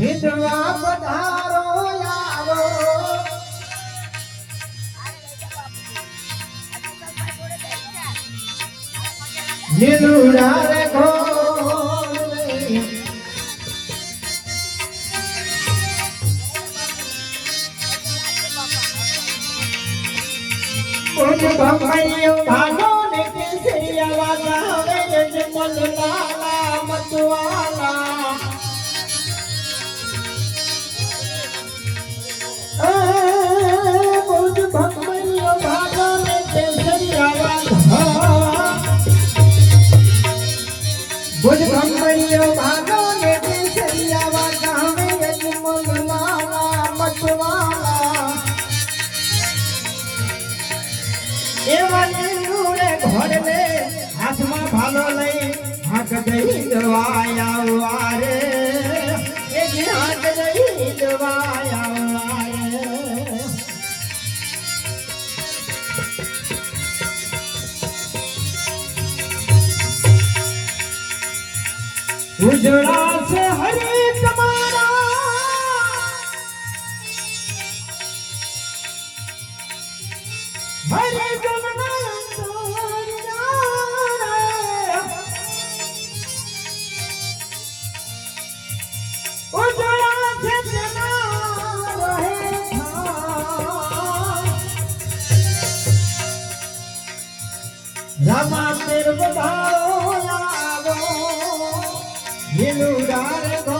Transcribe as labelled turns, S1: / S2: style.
S1: હિંદવા પધારો આવો ઘોડે. કોણ ભમૈયો ભાગો ને કેસરિયા વાલા હવે જ મલલાલા મતવાલા ભાગો ને કેસરિયા વાલા એવા નીલુડે ઘોડલે હાથમાં ભાલો લઈ હાથ દઈ દવાયા વારે ઉજળા છે હરે તમારા. હરે જમના રામા મેર બધારો આવો હિલુડાર ગો